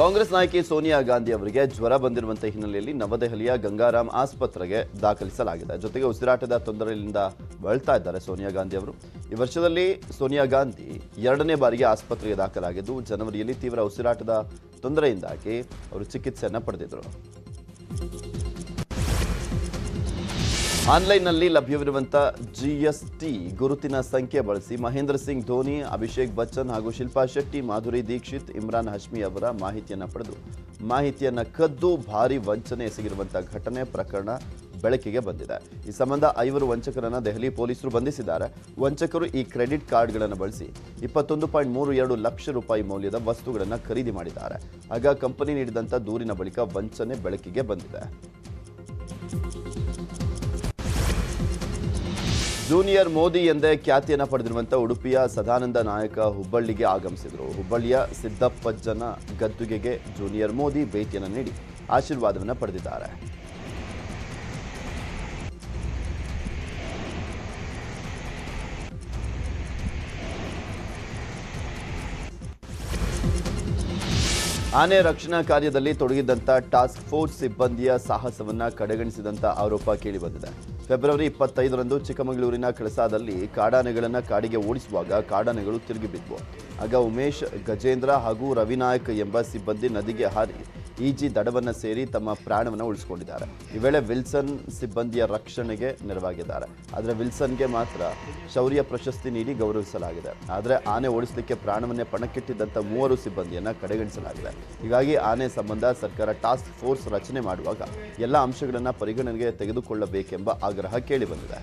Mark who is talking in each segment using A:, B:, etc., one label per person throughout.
A: ಕಾಂಗ್ರೆಸ್ ನಾಯಕಿ ಸೋನಿಯಾ ಗಾಂಧಿ ಅವರಿಗೆ ಜ್ವರ ಬಂದಿರುವಂತಹ ಹಿನ್ನೆಲೆಯಲ್ಲಿ ನವದೆಹಲಿಯ ಗಂಗಾರಾಮ್ ಆಸ್ಪತ್ರೆಗೆ ದಾಖಲಿಸಲಾಗಿದೆ. ಜೊತೆಗೆ ಉಸಿರಾಟದ ತೊಂದರೆಯಿಂದ ಬಳಲ್ತಾ ಇದ್ದಾರೆ ಸೋನಿಯಾ ಗಾಂಧಿ ಅವರು. ಈ ವರ್ಷದಲ್ಲಿ ಸೋನಿಯಾ ಗಾಂಧಿ ಎರಡನೇ ಬಾರಿಗೆ ಆಸ್ಪತ್ರೆಗೆ ದಾಖಲಾಗಿದ್ದು, ಜನವರಿಯಲ್ಲಿ ತೀವ್ರ ಉಸಿರಾಟದ ತೊಂದರೆಯಿಂದಾಗಿ ಅವರು ಚಿಕಿತ್ಸೆಯನ್ನು ಪಡೆದಿದ್ದರು. ಆನ್ಲೈನ್ನಲ್ಲಿ ಲಭ್ಯವಿರುವಂಥ ಜಿಎಸ್ಟಿ ಗುರುತಿನ ಸಂಖ್ಯೆ ಬಳಸಿ ಮಹೇಂದ್ರ ಸಿಂಗ್ ಧೋನಿ, ಅಭಿಷೇಕ್ ಬಚ್ಚನ್ ಹಾಗೂ ಶಿಲ್ಪಾ ಶೆಟ್ಟಿ, ಮಾಧುರಿ ದೀಕ್ಷಿತ್, ಇಮ್ರಾನ್ ಹಶ್ಮಿ ಅವರ ಮಾಹಿತಿಯನ್ನು ಪಡೆದು ಮಾಹಿತಿಯನ್ನು ಕದ್ದು ಭಾರಿ ವಂಚನೆ ಎಸಗಿರುವಂಥ ಘಟನೆ ಪ್ರಕರಣ ಬೆಳಕಿಗೆ ಬಂದಿದೆ. ಈ ಸಂಬಂಧ ಐವರು ವಂಚಕರನ್ನು ದೆಹಲಿ ಪೊಲೀಸರು ಬಂಧಿಸಿದ್ದಾರೆ. ವಂಚಕರು ಈ ಕ್ರೆಡಿಟ್ ಕಾರ್ಡ್ಗಳನ್ನು ಬಳಸಿ ಇಪ್ಪತ್ತೊಂದು ಪಾಯಿಂಟ್ ಮೂರು ಎರಡು ಲಕ್ಷ ರೂಪಾಯಿ ಮೌಲ್ಯದ ವಸ್ತುಗಳನ್ನು ಖರೀದಿ ಮಾಡಿದ್ದಾರೆ. ಆಗ ಕಂಪನಿ ನೀಡಿದಂಥ ದೂರಿನ ಬಳಿಕ ವಂಚನೆ ಬೆಳಕಿಗೆ ಬಂದಿದೆ. ಜೂನಿಯರ್ ಮೋದಿ ಎಂದೇ ಖ್ಯಾತಿಯನ್ನು ಪಡೆದಿರುವಂಥ ಉಡುಪಿಯ ಸದಾನಂದ ನಾಯಕ ಹುಬ್ಬಳ್ಳಿಗೆ ಆಗಮಿಸಿದರು. ಹುಬ್ಬಳ್ಳಿಯ ಸಿದ್ದಪ್ಪಜ್ಜನ ಗದ್ದುಗೆಗೆ ಜೂನಿಯರ್ ಮೋದಿ ಭೇಟಿಯನ್ನು ನೀಡಿ ಆಶೀರ್ವಾದವನ್ನು ಪಡೆದಿದ್ದಾರೆ. ಆನೆ ರಕ್ಷಣಾ ಕಾರ್ಯದಲ್ಲಿ ತೊಡಗಿದ್ದಂಥ ಟಾಸ್ಕ್ ಫೋರ್ಸ್ ಸಿಬ್ಬಂದಿಯ ಸಾಹಸವನ್ನ ಕಡೆಗಣಿಸಿದಂಥ ಆರೋಪ ಕೇಳಿಬಂದಿದೆ ಫೆಬ್ರವರಿ ಇಪ್ಪತ್ತೈದರಂದು ಚಿಕ್ಕಮಗಳೂರಿನ ಕಳಸಾದಲ್ಲಿ ಕಾಡಾನೆಗಳನ್ನು ಕಾಡಿಗೆ ಓಡಿಸುವಾಗ ಕಾಡಾನೆಗಳು ತಿರುಗಿ ಬಿದ್ದವು ಆಗ ಉಮೇಶ್, ಗಜೇಂದ್ರ ಹಾಗೂ ರವಿನಾಯಕ್ ಎಂಬ ಸಿಬ್ಬಂದಿ ನದಿಗೆ ಹಾರಿ ಈಜಿ ದಡವನ್ನು ಸೇರಿ ತಮ್ಮ ಪ್ರಾಣವನ್ನು ಉಳಿಸಿಕೊಂಡಿದ್ದಾರೆ. ಈ ವೇಳೆ ವಿಲ್ಸನ್ ಸಿಬ್ಬಂದಿಯ ರಕ್ಷಣೆಗೆ ನೆರವಾಗಿದ್ದಾರೆ. ಆದರೆ ವಿಲ್ಸನ್ಗೆ ಮಾತ್ರ ಶೌರ್ಯ ಪ್ರಶಸ್ತಿ ನೀಡಿ ಗೌರವಿಸಲಾಗಿದೆ. ಆದರೆ ಆನೆ ಓಡಿಸಲಿಕ್ಕೆ ಪ್ರಾಣವನ್ನೇ ಪಣಕ್ಕಿಟ್ಟಿದ್ದಂಥ ಮೂವರು ಸಿಬ್ಬಂದಿಯನ್ನು ಕಡೆಗಣಿಸಲಾಗಿದೆ. ಹೀಗಾಗಿ ಆನೆ ಸಂಬಂಧ ಸರ್ಕಾರ ಟಾಸ್ಕ್ ಫೋರ್ಸ್ ರಚನೆ ಮಾಡುವಾಗ ಎಲ್ಲ ಅಂಶಗಳನ್ನು ಪರಿಗಣನೆಗೆ ತೆಗೆದುಕೊಳ್ಳಬೇಕೆಂಬ ಆಗ್ರಹ ಕೇಳಿಬಂದಿದೆ.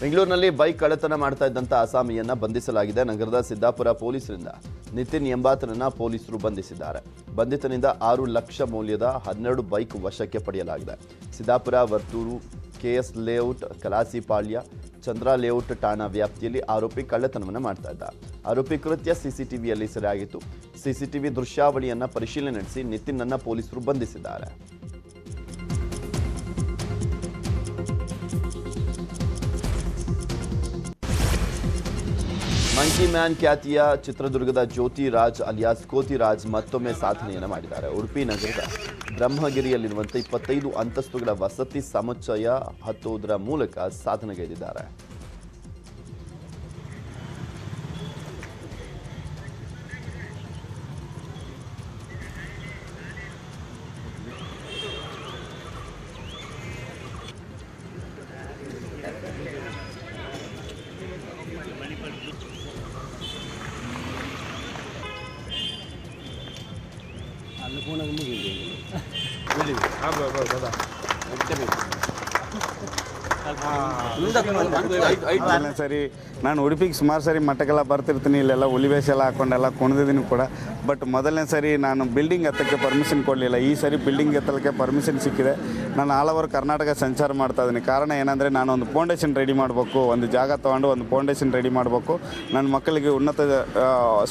A: ಬೆಂಗಳೂರಿನಲ್ಲಿ ಬೈಕ್ ಕಳ್ಳತನ ಮಾಡ್ತಾ ಇದ್ದಂಥ ಅಸಾಮಿಯನ್ನ ಬಂಧಿಸಲಾಗಿದೆ. ನಗರದ ಸಿದ್ದಾಪುರ ಪೊಲೀಸರಿಂದ ನಿತಿನ್ ಎಂಬಾತನನ್ನ ಪೊಲೀಸರು ಬಂಧಿಸಿದ್ದಾರೆ. ಬಂಧಿತನಿಂದ ಆರು ಲಕ್ಷ ಮೌಲ್ಯದ ಹನ್ನೆರಡು ಬೈಕ್ ವಶಕ್ಕೆ ಪಡೆಯಲಾಗಿದೆ. Siddapura, Varthur, KS layout, Kalasipalya, Chandra layout ಠಾಣಾ ವ್ಯಾಪ್ತಿಯಲ್ಲಿ ಆರೋಪಿ ಕಳ್ಳತನವನ್ನು ಮಾಡ್ತಾ ಇದ್ದ. ಆರೋಪಿ ಕೃತ್ಯ ಸಿಸಿಟಿವಿಯಲ್ಲಿ ಸೆರೆಯಾಗಿತ್ತು. ಸಿಸಿಟಿವಿ ದೃಶ್ಯಾವಳಿಯನ್ನು ಪರಿಶೀಲನೆ ನಡೆಸಿ ನಿತಿನ್ನನ್ನ ಪೊಲೀಸರು ಬಂಧಿಸಿದ್ದಾರೆ. ಮಂಕಿ ಮ್ಯಾನ್ ಖ್ಯಾತಿಯ ಚಿತ್ರದುರ್ಗದ ಜ್ಯೋತಿ ರಾಜ್ ಅಲಿಯಾಸ್ ಕೋತಿ ರಾಜ್ ಮತ್ತೊಮ್ಮೆ ಸಾಧನೆಯನ್ನು ಮಾಡಿದ್ದಾರೆ. ಉಡುಪಿ ನಗರದ ಬ್ರಹ್ಮಗಿರಿಯಲ್ಲಿರುವಂತೆ ಇಪ್ಪತ್ತೈದು ಅಂತಸ್ತುಗಳ ವಸತಿ ಸಮುಚ್ಚಯ ಹತ್ತುವುದರ ಮೂಲಕ ಸಾಧನೆಗೈದಿದ್ದಾರೆ.
B: ಮೊದಲನೇ ಸರಿ. ನಾನು ಉಡುಪಿಗೆ ಸುಮಾರು ಸರಿ ಮಠಕ್ಕೆಲ್ಲ ಬರ್ತಿರ್ತೀನಿ, ಇಲ್ಲೆಲ್ಲ ಹುಲಿವೇಷ ಎಲ್ಲ ಹಾಕೊಂಡೆಲ್ಲ ಕುಣಿದಿದ್ದೀನಿ ಕೂಡ. ಬಟ್ ಮೊದಲನೇ ಸರಿ ನಾನು ಬಿಲ್ಡಿಂಗ್ ಎತ್ತಕ್ಕೆ ಪರ್ಮಿಷನ್ ಕೊಡಲಿಲ್ಲ. ಈ ಸರಿ ಬಿಲ್ಡಿಂಗ್ ಎತ್ತಲಿಕ್ಕೆ ಪರ್ಮಿಷನ್ ಸಿಕ್ಕಿದೆ. ನಾನು ಆಲ್ ಓವರ್ ಕರ್ನಾಟಕ ಸಂಚಾರ ಮಾಡ್ತಾ ಇದ್ದೀನಿ. ಕಾರಣ ಏನಂದರೆ ನಾನು ಒಂದು ಫೌಂಡೇಶನ್ ರೆಡಿ ಮಾಡಬೇಕು, ಒಂದು ಜಾಗ ತೊಗೊಂಡು ಒಂದು ಫೌಂಡೇಶನ್ ರೆಡಿ ಮಾಡಬೇಕು. ನನ್ನ ಮಕ್ಕಳಿಗೆ ಉನ್ನತ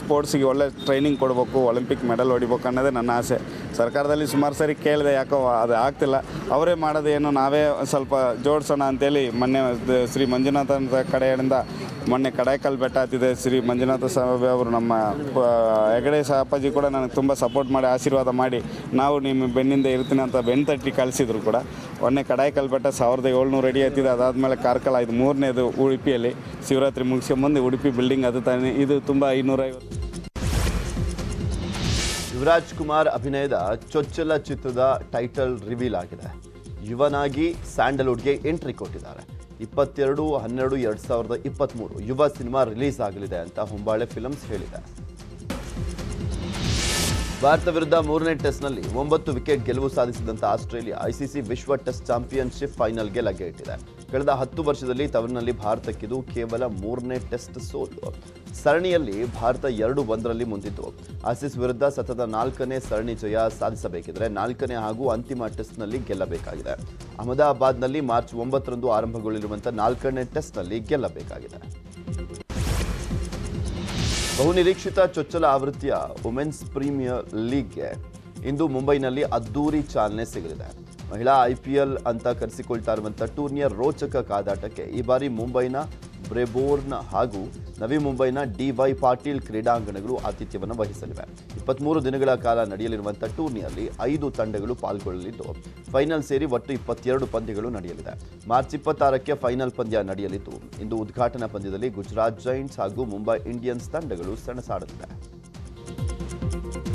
B: ಸ್ಪೋರ್ಟ್ಸಿಗೆ ಒಳ್ಳೆ ಟ್ರೈನಿಂಗ್ ಕೊಡಬೇಕು ಒಲಿಂಪಿಕ್ ಮೆಡಲ್ ಹೊಡಿಬೇಕು ಅನ್ನೋದೇ ನನ್ನ ಆಸೆ. ಸರ್ಕಾರದಲ್ಲಿ ಸುಮಾರು ಸರಿ ಕೇಳಿದೆ, ಯಾಕೋ ಅದು ಆಗ್ತಿಲ್ಲ. ಅವರೇ ಮಾಡೋದೇನು, ನಾವೇ ಸ್ವಲ್ಪ ಜೋಡಿಸೋಣ ಅಂತೇಳಿ ಮೊನ್ನೆ ಶ್ರೀ ಮಂಜುನಾಥನ ಕಡೆಯಿಂದ ಮೊನ್ನೆ ಕಡಾಯ್ಕಲ್ ಬೆಟ್ಟ ಹತ್ತಿದೆ. ಶ್ರೀ ಮಂಜುನಾಥ ಸ್ವಾಮಿ ಅವರು ನಮ್ಮ ಹೆಗಡೆ ಸಾಪಾಜಿ ಕೂಡ ನನಗೆ ತುಂಬ ಸಪೋರ್ಟ್ ಮಾಡಿ, ಆಶೀರ್ವಾದ ಮಾಡಿ ನಾವು ನಿಮ್ಮ ಬೆನ್ನಿಂದ ಇರ್ತೀನಿ ಅಂತ ಬೆನ್ನು ತಟ್ಟಿ ಕಳಿಸಿದ್ರು ಕೂಡ. ಮೊನ್ನೆ ಕಡಾಯ್ಕಲ್ ಬೆಟ್ಟ ಸಾವಿರದ ಏಳ್ನೂರು ಅಡಿ ಹತ್ತಿದೆ, ಅದಾದಮೇಲೆ ಕಾರ್ಕಳ ಇದು ಮೂರನೇದು ಉಡುಪಿಯಲ್ಲಿ ಶಿವರಾತ್ರಿ ಮುಗಿಸ್ಕೊಂಬಂದು ಉಡುಪಿ ಬಿಲ್ಡಿಂಗ್ ಅದು ತಾನೇ. ಇದು ತುಂಬ ಐನೂರೈವತ್ತು.
A: ಯುವರಾಜ್ ಕುಮಾರ್ ಅಭಿನಯದ ಚೊಚ್ಚಲ ಚಿತ್ರದ ಟೈಟಲ್ ರಿವೀಲ್ ಆಗಿದೆ. ಯುವನಾಗಿ ಸ್ಯಾಂಡಲ್ವುಡ್ಗೆ ಎಂಟ್ರಿ ಕೊಟ್ಟಿದ್ದಾರೆ. ಇಪ್ಪತ್ತೆರಡು, ಹನ್ನೆರಡು, ಎರಡು ಸಾವಿರದ ಇಪ್ಪತ್ತ್ಮೂರು ಯುವ ಸಿನಿಮಾ ರಿಲೀಸ್ ಆಗಲಿದೆ ಅಂತ ಹೊಂಬಾಳೆ ಫಿಲಮ್ಸ್ ಹೇಳಿದೆ. ಭಾರತ ವಿರುದ್ಧ ಮೂರನೇ ಟೆಸ್ಟ್ನಲ್ಲಿ ಒಂಬತ್ತು ವಿಕೆಟ್ ಗೆಲುವು ಸಾಧಿಸಿದಂಥ ಆಸ್ಟ್ರೇಲಿಯಾ ಐಸಿಸಿ ವಿಶ್ವ ಟೆಸ್ಟ್ ಚಾಂಪಿಯನ್ಶಿಪ್ ಫೈನಲ್ಗೆ ಲಗ್ಗೆ ಇಟ್ಟಿದೆ. ಕಳೆದ ಹತ್ತು ವರ್ಷದಲ್ಲಿ ತವರಿನಲ್ಲಿ ಭಾರತಕ್ಕಿದು ಕೇವಲ ಮೂರನೇ ಟೆಸ್ಟ್ ಸೋಲು. ಸರಣಿಯಲ್ಲಿ ಭಾರತ ಎರಡು ಒಂದರಲ್ಲಿ ಮುಂದಿತ್ತು. ಆಸಿಸ್ ವಿರುದ್ಧ ಸತತ ನಾಲ್ಕನೇ ಸರಣಿ ಜಯ ಸಾಧಿಸಬೇಕಿದ್ರೆ ನಾಲ್ಕನೇ ಹಾಗೂ ಅಂತಿಮ ಟೆಸ್ಟ್ನಲ್ಲಿ ಗೆಲ್ಲಬೇಕಾಗಿದೆ. ಅಹಮದಾಬಾದ್ನಲ್ಲಿ ಮಾರ್ಚ್ ಒಂಬತ್ತರಂದು ಆರಂಭಗೊಳ್ಳಿರುವಂತಹ ನಾಲ್ಕನೇ ಟೆಸ್ಟ್ನಲ್ಲಿ ಗೆಲ್ಲಬೇಕಾಗಿದೆ. ಬಹುನಿರೀಕ್ಷಿತ ಚೊಚ್ಚಲ ಆವೃತ್ತಿಯ ವುಮೆನ್ಸ್ ಪ್ರೀಮಿಯರ್ ಲೀಗ್ಗೆ ಇಂದು ಮುಂಬೈನಲ್ಲಿ ಅದ್ದೂರಿ ಚಾಲನೆ ಸಿಗಲಿದೆ. ಮಹಿಳಾ ಐಪಿಎಲ್ ಅಂತ ಕರೆಸಿಕೊಳ್ತಾ ಇರುವಂಥ ಟೂರ್ನಿಯ ರೋಚಕ ಕಾದಾಟಕ್ಕೆ ಈ ಬಾರಿ ಮುಂಬೈನ ಬ್ರೆಬೋರ್ನ್ ಹಾಗೂ ನವಿ ಮುಂಬೈನ ಡಿ ವೈ ಪಾಟೀಲ್ ಕ್ರೀಡಾಂಗಣಗಳು ಆತಿಥ್ಯವನ್ನು ವಹಿಸಲಿವೆ. ಇಪ್ಪತ್ಮೂರು ದಿನಗಳ ಕಾಲ ನಡೆಯಲಿರುವಂಥ ಟೂರ್ನಿಯಲ್ಲಿ ಐದು ತಂಡಗಳು ಪಾಲ್ಗೊಳ್ಳಲಿದ್ದು, ಫೈನಲ್ ಸೇರಿ ಒಟ್ಟು ಇಪ್ಪತ್ತೆರಡು ಪಂದ್ಯಗಳು ನಡೆಯಲಿದೆ. ಮಾರ್ಚ್ ಇಪ್ಪತ್ತಾರಕ್ಕೆ ಫೈನಲ್ ಪಂದ್ಯ ನಡೆಯಲಿದ್ದು, ಇಂದು ಉದ್ಘಾಟನಾ ಪಂದ್ಯದಲ್ಲಿ ಗುಜರಾತ್ ಜೈಂಟ್ಸ್ ಹಾಗೂ ಮುಂಬೈ ಇಂಡಿಯನ್ಸ್ ತಂಡಗಳು ಸೆಣಸಾಡಲಿವೆ.